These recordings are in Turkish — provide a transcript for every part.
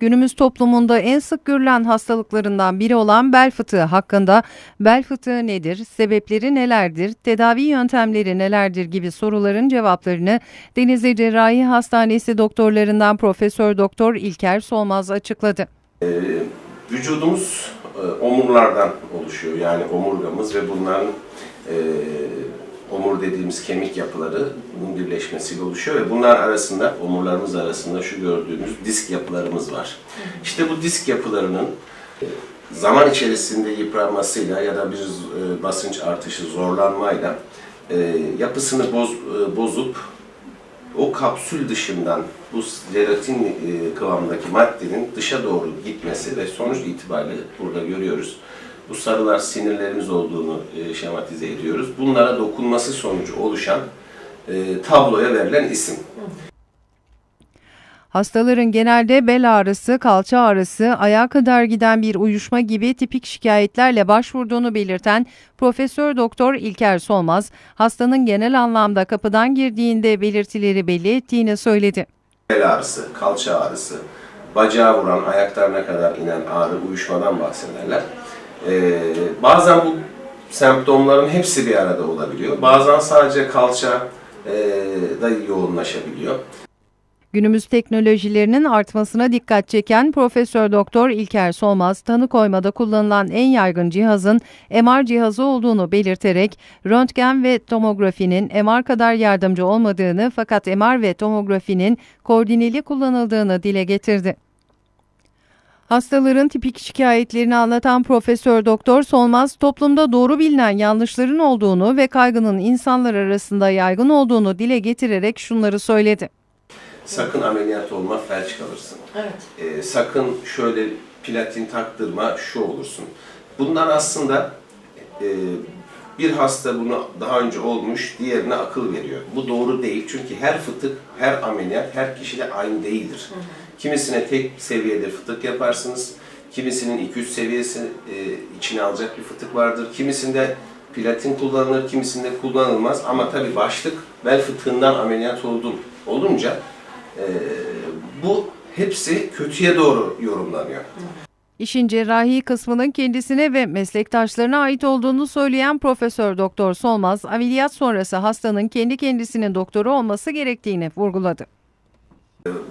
Günümüz toplumunda en sık görülen hastalıklarından biri olan bel fıtığı hakkında bel fıtığı nedir, sebepleri nelerdir, tedavi yöntemleri nelerdir gibi soruların cevaplarını Denizli Cerrahi Hastanesi doktorlarından Profesör Doktor İlker Solmaz açıkladı. Ee, vücudumuz e, omurlardan oluşuyor. Yani omurgamız ve bunların e, omur dediğimiz kemik yapıları bunun birleşmesiyle oluşuyor ve bunlar arasında, omurlarımız arasında şu gördüğünüz disk yapılarımız var. İşte bu disk yapılarının zaman içerisinde yıpranmasıyla ya da bir e, basınç artışı, zorlanmayla e, yapısını boz, e, bozup o kapsül dışından bu jelatin kıvamındaki maddenin dışa doğru gitmesi ve sonuç itibariyle burada görüyoruz. Bu sarılar sinirlerimiz olduğunu e, şematize ediyoruz. Bunlara dokunması sonucu oluşan e, tabloya verilen isim. Hastaların genelde bel ağrısı, kalça ağrısı, ayağa kadar giden bir uyuşma gibi tipik şikayetlerle başvurduğunu belirten Profesör Doktor İlker Solmaz, hastanın genel anlamda kapıdan girdiğinde belirtileri belli ettiğini söyledi. Bel ağrısı, kalça ağrısı, bacağı vuran, ayaklarına kadar inen ağrı, uyuşmadan bahsederler. E, bazen bu semptomların hepsi bir arada olabiliyor. Bazen sadece kalça e, da yoğunlaşabiliyor. Günümüz teknolojilerinin artmasına dikkat çeken Profesör Doktor İlker Solmaz, tanı koymada kullanılan en yaygın cihazın MR cihazı olduğunu belirterek röntgen ve tomografinin MR kadar yardımcı olmadığını fakat MR ve tomografinin koordineli kullanıldığını dile getirdi. Hastaların tipik şikayetlerini anlatan Profesör Doktor Solmaz, toplumda doğru bilinen yanlışların olduğunu ve kaygının insanlar arasında yaygın olduğunu dile getirerek şunları söyledi. Sakın ameliyat olma, felç kalırsın. Evet. Ee, sakın şöyle platin taktırma, şu olursun. Bunlar aslında e, bir hasta bunu daha önce olmuş, diğerine akıl veriyor. Bu doğru değil çünkü her fıtık, her ameliyat her kişide aynı değildir. Kimisine tek seviyede fıtık yaparsınız, kimisinin 2-3 seviyesi e, içine alacak bir fıtık vardır, kimisinde platin kullanılır, kimisinde kullanılmaz ama tabii başlık bel fıtığından ameliyat oldum olunca e, bu hepsi kötüye doğru yorumlanıyor. İşin cerrahi kısmının kendisine ve meslektaşlarına ait olduğunu söyleyen Profesör Doktor Solmaz, ameliyat sonrası hastanın kendi kendisinin doktoru olması gerektiğini vurguladı.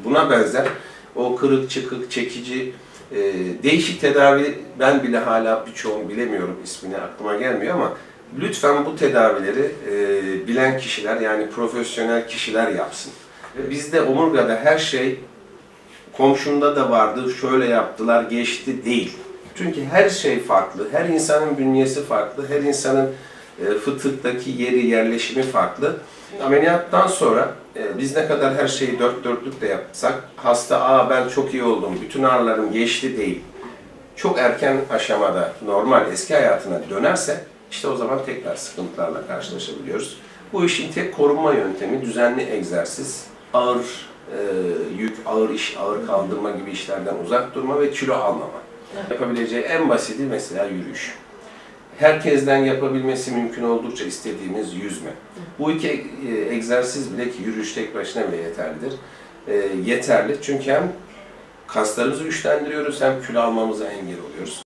Buna benzer o kırık çıkık çekici e, değişik tedavi ben bile hala birçoğunu bilemiyorum ismini aklıma gelmiyor ama lütfen bu tedavileri e, bilen kişiler yani profesyonel kişiler yapsın. Bizde omurgada her şey komşunda da vardı, şöyle yaptılar, geçti değil. Çünkü her şey farklı, her insanın bünyesi farklı, her insanın e, fıtıktaki yeri, yerleşimi farklı. Ameliyattan sonra e, biz ne kadar her şeyi dört dörtlük de yapsak, hasta aa ben çok iyi oldum, bütün ağrılarım geçti değil. Çok erken aşamada normal eski hayatına dönerse işte o zaman tekrar sıkıntılarla karşılaşabiliyoruz. Bu işin tek korunma yöntemi düzenli egzersiz, ağır e, yük, ağır iş, ağır kaldırma gibi işlerden uzak durma ve kilo almama. Yapabileceği en basiti mesela yürüyüş. Herkesten yapabilmesi mümkün oldukça istediğimiz yüzme. Bu iki e, egzersiz bile ki yürüyüş tek başına bile yeterlidir. E, yeterli çünkü hem kaslarımızı güçlendiriyoruz hem kilo almamıza engel oluyoruz.